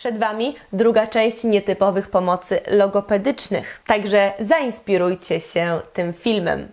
Przed Wami druga część nietypowych pomocy logopedycznych. Także zainspirujcie się tym filmem.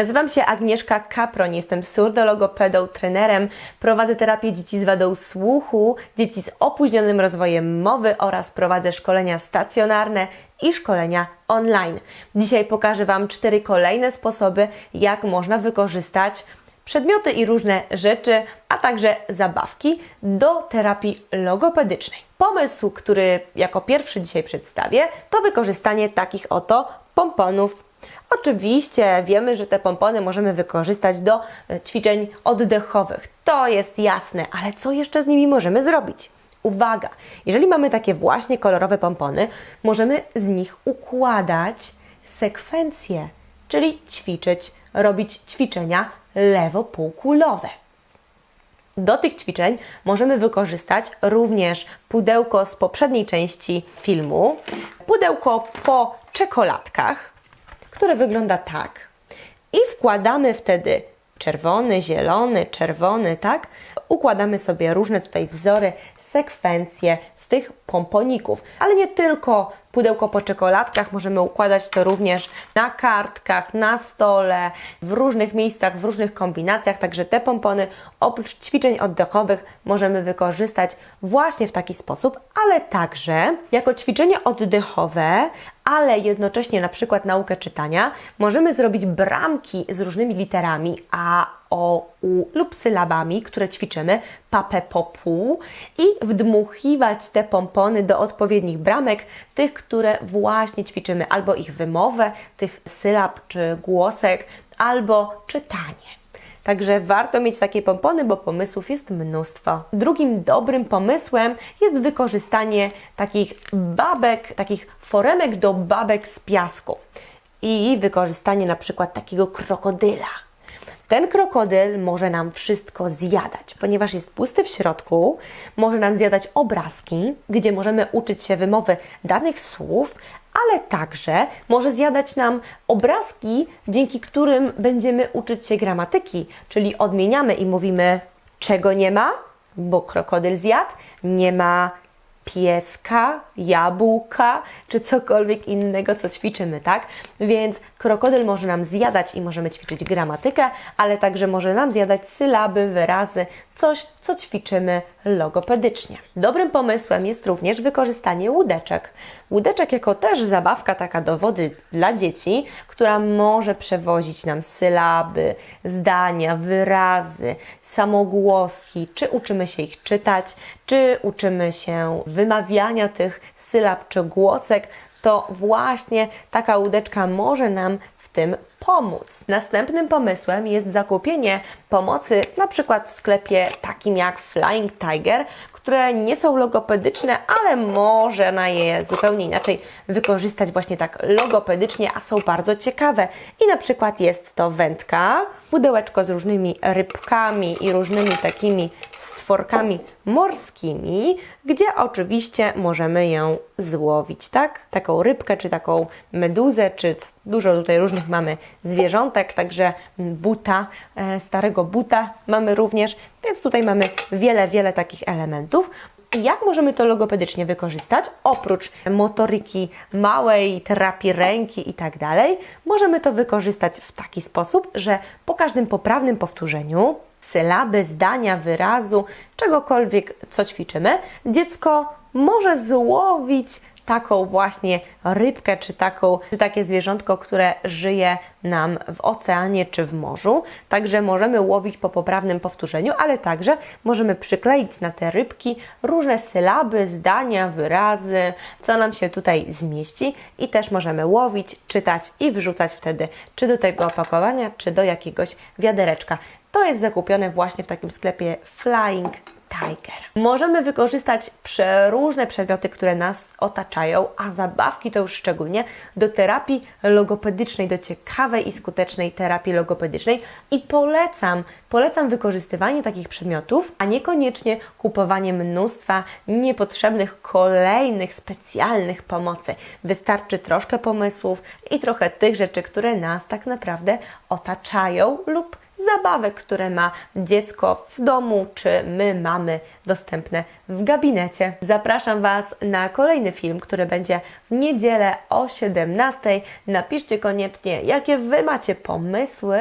Nazywam się Agnieszka Kaproń, jestem surdologopedą, trenerem, prowadzę terapię dzieci z wadą słuchu, dzieci z opóźnionym rozwojem mowy oraz prowadzę szkolenia stacjonarne i szkolenia online. Dzisiaj pokażę Wam cztery kolejne sposoby, jak można wykorzystać przedmioty i różne rzeczy, a także zabawki do terapii logopedycznej. Pomysł, który jako pierwszy dzisiaj przedstawię, to wykorzystanie takich oto pomponów. Oczywiście wiemy, że te pompony możemy wykorzystać do e, ćwiczeń oddechowych. To jest jasne, ale co jeszcze z nimi możemy zrobić? Uwaga! Jeżeli mamy takie właśnie kolorowe pompony, możemy z nich układać sekwencje, czyli ćwiczyć, robić ćwiczenia lewopółkulowe. Do tych ćwiczeń możemy wykorzystać również pudełko z poprzedniej części filmu, pudełko po czekoladkach, które wygląda tak. I wkładamy wtedy czerwony, zielony, czerwony, tak? Układamy sobie różne tutaj wzory, sekwencje z tych pomponików. Ale nie tylko pudełko po czekoladkach, możemy układać to również na kartkach, na stole, w różnych miejscach, w różnych kombinacjach. Także te pompony oprócz ćwiczeń oddechowych możemy wykorzystać właśnie w taki sposób, ale także jako ćwiczenia oddechowe, ale jednocześnie na przykład naukę czytania, możemy zrobić bramki z różnymi literami A, O, U lub sylabami, które ćwiczymy papę po pół i wdmuchiwać te pompony do odpowiednich bramek, tych, które właśnie ćwiczymy, albo ich wymowę, tych sylab czy głosek, albo czytanie. Także warto mieć takie pompony, bo pomysłów jest mnóstwo. Drugim dobrym pomysłem jest wykorzystanie takich babek, takich foremek do babek z piasku i wykorzystanie na przykład takiego krokodyla. Ten krokodyl może nam wszystko zjadać, ponieważ jest pusty w środku, może nam zjadać obrazki, gdzie możemy uczyć się wymowy danych słów, ale także może zjadać nam obrazki, dzięki którym będziemy uczyć się gramatyki, czyli odmieniamy i mówimy, czego nie ma, bo krokodyl zjadł, nie ma pieska, jabłka czy cokolwiek innego, co ćwiczymy, tak? Więc krokodyl może nam zjadać i możemy ćwiczyć gramatykę, ale także może nam zjadać sylaby, wyrazy, coś, co ćwiczymy logopedycznie. Dobrym pomysłem jest również wykorzystanie łódeczek. Łódeczek jako też zabawka taka do wody dla dzieci, która może przewozić nam sylaby, zdania, wyrazy, samogłoski, czy uczymy się ich czytać, czy uczymy się wymawiania tych sylab czy głosek, to właśnie taka łódeczka może nam w tym pomóc. Następnym pomysłem jest zakupienie pomocy na przykład w sklepie takim jak Flying Tiger, które nie są logopedyczne, ale można je zupełnie inaczej wykorzystać właśnie tak logopedycznie, a są bardzo ciekawe. I na przykład jest to wędka, pudełeczko z różnymi rybkami i różnymi takimi stworkami morskimi, gdzie oczywiście możemy ją złowić, tak? Taką rybkę, czy taką meduzę, czy dużo tutaj różnych mamy zwierzątek, także buta, e, starego buta mamy również, więc tutaj mamy wiele, wiele takich elementów. I jak możemy to logopedycznie wykorzystać? Oprócz motoryki małej, terapii ręki i tak dalej, możemy to wykorzystać w taki sposób, że po każdym poprawnym powtórzeniu sylaby, zdania, wyrazu, czegokolwiek, co ćwiczymy, dziecko może złowić taką właśnie rybkę, czy, taką, czy takie zwierzątko, które żyje nam w oceanie czy w morzu. Także możemy łowić po poprawnym powtórzeniu, ale także możemy przykleić na te rybki różne sylaby, zdania, wyrazy, co nam się tutaj zmieści i też możemy łowić, czytać i wrzucać wtedy czy do tego opakowania, czy do jakiegoś wiadereczka. To jest zakupione właśnie w takim sklepie Flying Tiger. Możemy wykorzystać przeróżne przedmioty, które nas otaczają, a zabawki to już szczególnie do terapii logopedycznej, do ciekawej i skutecznej terapii logopedycznej i polecam, polecam wykorzystywanie takich przedmiotów, a niekoniecznie kupowanie mnóstwa niepotrzebnych, kolejnych, specjalnych pomocy. Wystarczy troszkę pomysłów i trochę tych rzeczy, które nas tak naprawdę otaczają lub zabawek, które ma dziecko w domu, czy my mamy dostępne w gabinecie. Zapraszam Was na kolejny film, który będzie w niedzielę o 17. Napiszcie koniecznie, jakie Wy macie pomysły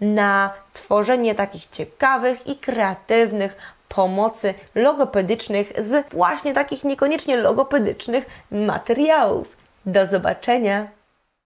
na tworzenie takich ciekawych i kreatywnych pomocy logopedycznych z właśnie takich niekoniecznie logopedycznych materiałów. Do zobaczenia!